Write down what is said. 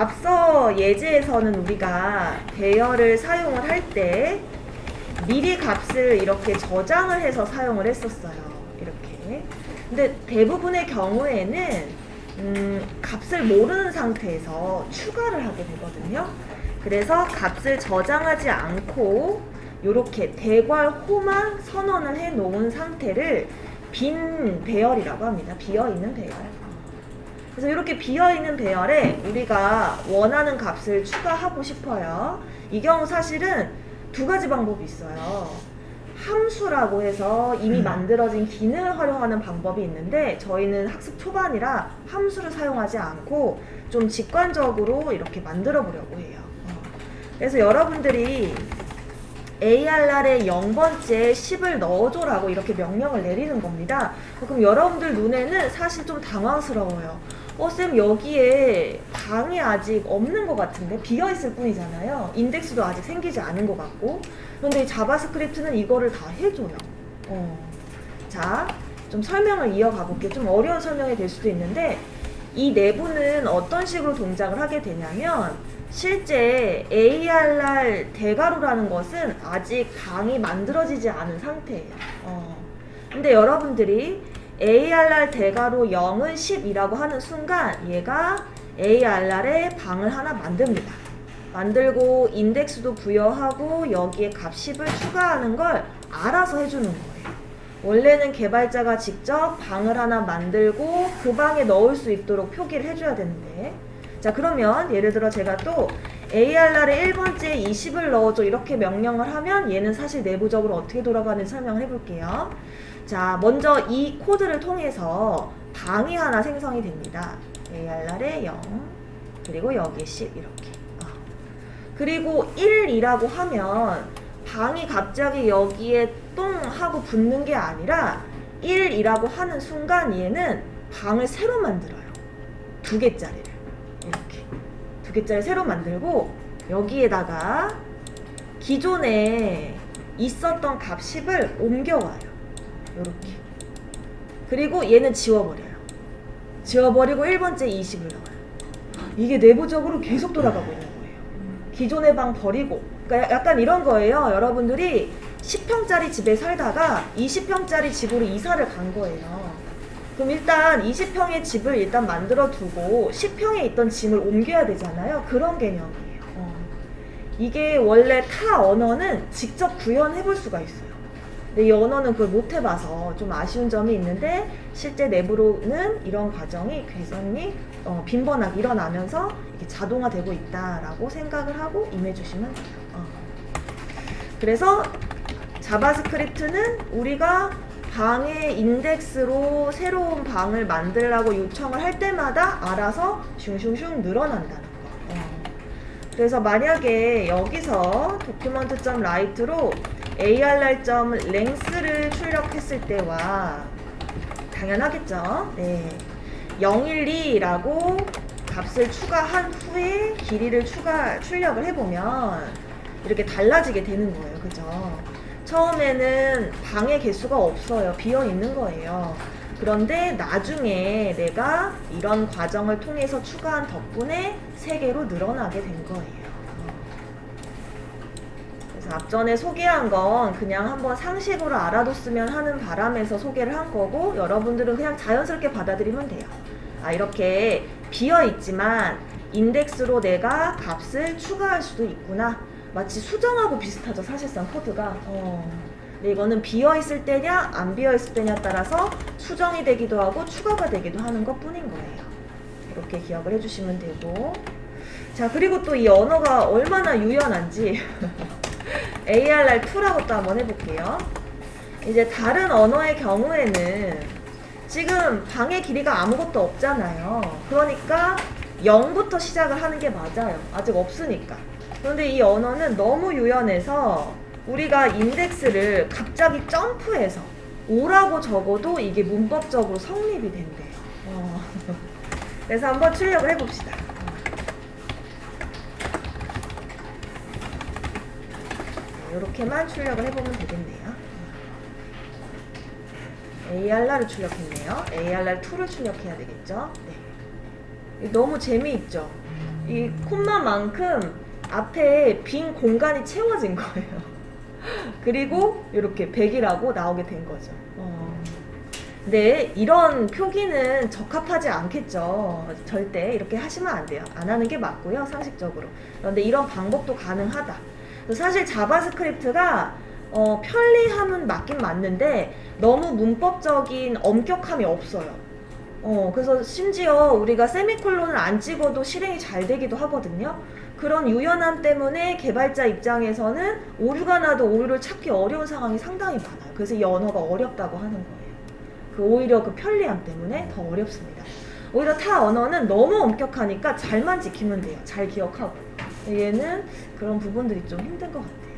앞서 예제에서는 우리가 배열을 사용을 할 때 미리 값을 이렇게 저장을 해서 사용을 했었어요. 이렇게. 근데 대부분의 경우에는 음, 값을 모르는 상태에서 추가를 하게 되거든요. 그래서 값을 저장하지 않고 이렇게 대괄호만 선언을 해 놓은 상태를 빈 배열이라고 합니다. 비어 있는 배열. 그래서 이렇게 비어 있는 배열에 우리가 원하는 값을 추가하고 싶어요. 이 경우 사실은 두 가지 방법이 있어요. 함수라고 해서 이미 만들어진 기능을 활용하는 방법이 있는데 저희는 학습 초반이라 함수를 사용하지 않고 좀 직관적으로 이렇게 만들어 보려고 해요. 어. 그래서 여러분들이 ARR에 0번째 10을 넣어줘라고 이렇게 명령을 내리는 겁니다. 그럼 여러분들 눈에는 사실 좀 당황스러워요. 어, 쌤, 여기에 방이 아직 없는 것 같은데? 비어있을 뿐이잖아요. 인덱스도 아직 생기지 않은 것 같고. 그런데 이 자바스크립트는 이거를 다 해줘요. 어. 자, 좀 설명을 이어가 볼게요. 좀 어려운 설명이 될 수도 있는데, 이 내부는 어떤 식으로 동작을 하게 되냐면, 실제 ARR 대가루라는 것은 아직 방이 만들어지지 않은 상태예요. 어. 근데 여러분들이 ARR 대가로 0은 10이라고 하는 순간 얘가 ARR에 방을 하나 만듭니다. 만들고 인덱스도 부여하고 여기에 값 10을 추가하는 걸 알아서 해주는 거예요. 원래는 개발자가 직접 방을 하나 만들고 그 방에 넣을 수 있도록 표기를 해줘야 되는데 자 그러면 예를 들어 제가 또 ARR에 1번째 20을 넣어줘 이렇게 명령을 하면 얘는 사실 내부적으로 어떻게 돌아가는지 설명을 해볼게요. 자, 먼저 이 코드를 통해서 방이 하나 생성이 됩니다. ARR에 0, 그리고 여기에 10 이렇게. 어. 그리고 1이라고 하면 방이 갑자기 여기에 똥 하고 붙는 게 아니라 1이라고 하는 순간 얘는 방을 새로 만들어요. 두 개짜리를. 이렇게. 두 개짜리 새로 만들고 여기에다가 기존에 있었던 값 10을 옮겨와요. 요렇게. 그리고 얘는 지워버려요. 지워버리고 1번째 20을 넣어요. 이게 내부적으로 계속 돌아가고 있는 거예요. 기존의 방 버리고. 그러니까 약간 이런 거예요. 여러분들이 10평짜리 집에 살다가 20평짜리 집으로 이사를 간 거예요. 그럼 일단 20평의 집을 일단 만들어 두고 10평에 있던 짐을 옮겨야 되잖아요. 그런 개념이에요. 어. 이게 원래 타 언어는 직접 구현해 볼 수가 있어요. 근데 이 언어는 그걸 못 해봐서 좀 아쉬운 점이 있는데 실제 내부로는 이런 과정이 굉장히 어, 빈번하게 일어나면서 이게 자동화되고 있다라고 생각을 하고 임해주시면 돼요. 어. 그래서 자바스크립트는 우리가 방의 인덱스로 새로운 방을 만들라고 요청을 할 때마다 알아서 슝슝슝 늘어난다는 거. 어. 그래서 만약에 여기서 document.write로 arr.length를 출력했을 때와 당연하겠죠. 네. 012라고 값을 추가한 후에 길이를 추가 출력을 해보면 이렇게 달라지게 되는 거예요. 그죠? 처음에는 방의 개수가 없어요. 비어 있는 거예요. 그런데 나중에 내가 이런 과정을 통해서 추가한 덕분에 3개로 늘어나게 된 거예요. 그래서 앞전에 소개한 건 그냥 한번 상식으로 알아뒀으면 하는 바람에서 소개를 한 거고 여러분들은 그냥 자연스럽게 받아들이면 돼요. 아, 이렇게 비어 있지만 인덱스로 내가 값을 추가할 수도 있구나. 마치 수정하고 비슷하죠, 사실상 코드가. 어. 근데 이거는 비어 있을 때냐, 안 비어 있을 때냐 따라서 수정이 되기도 하고 추가가 되기도 하는 것 뿐인 거예요. 이렇게 기억을 해주시면 되고. 자, 그리고 또 이 언어가 얼마나 유연한지 ARR2라고 또 한번 해볼게요. 이제 다른 언어의 경우에는 지금 방의 길이가 아무것도 없잖아요. 그러니까 0부터 시작을 하는 게 맞아요. 아직 없으니까. 그런데 이 언어는 너무 유연해서 우리가 인덱스를 갑자기 점프해서 5라고 적어도 이게 문법적으로 성립이 된대요. 어. 그래서 한번 출력을 해봅시다. 이렇게만 출력을 해보면 되겠네요. ARR을 출력했네요. ARR2를 출력해야 되겠죠. 네. 너무 재미있죠? 이 콤마만큼 앞에 빈 공간이 채워진 거예요. 그리고 이렇게 100이라고 나오게 된 거죠. 어. 이런 표기는 적합하지 않겠죠. 절대 이렇게 하시면 안 돼요. 안 하는 게 맞고요, 상식적으로. 그런데 이런 방법도 가능하다. 사실 자바스크립트가 어, 편리함은 맞긴 맞는데 너무 문법적인 엄격함이 없어요. 어, 그래서 심지어 우리가 세미콜론을 안 찍어도 실행이 잘 되기도 하거든요. 그런 유연함 때문에 개발자 입장에서는 오류가 나도 오류를 찾기 어려운 상황이 상당히 많아요. 그래서 이 언어가 어렵다고 하는 거예요. 그 오히려 그 편리함 때문에 더 어렵습니다. 오히려 타 언어는 너무 엄격하니까 잘만 지키면 돼요. 잘 기억하고. 얘는 그런 부분들이 좀 힘든 것 같아요.